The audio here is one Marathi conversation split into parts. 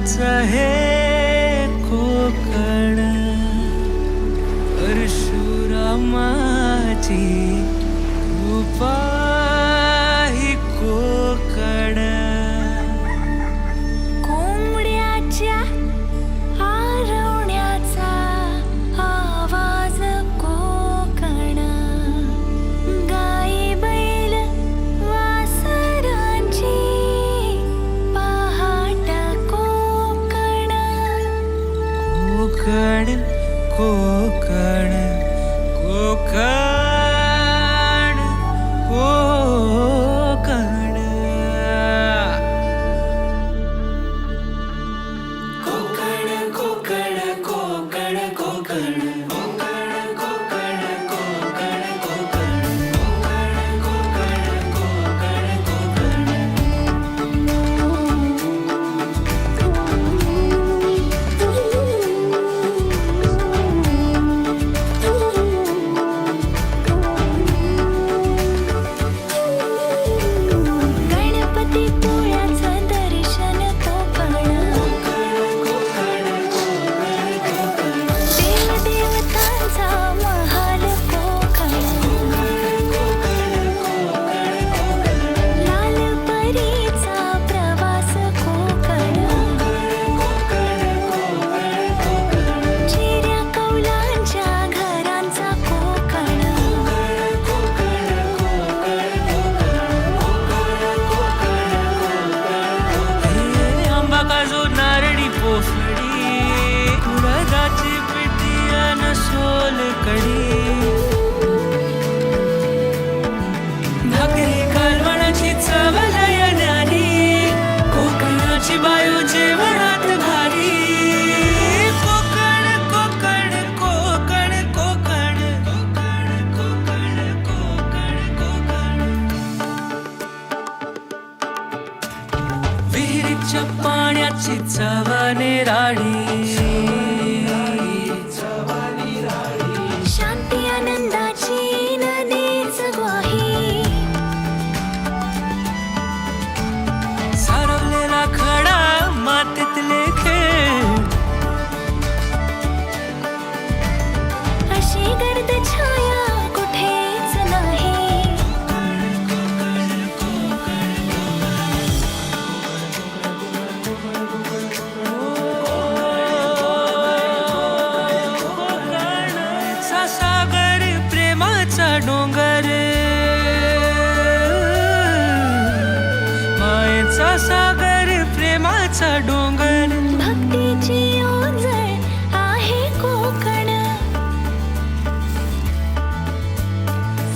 माझं हे कोकण. परशुरामाची coca पाण्याची चव निराळी आमचा डोंगर. भक्तीची ओंजळ आहे कोकण.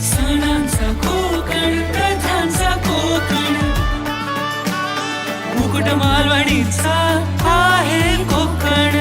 सणांचा कोकण प्रथांचा कोकण. मुकुट मालवणीचा आहे कोकण.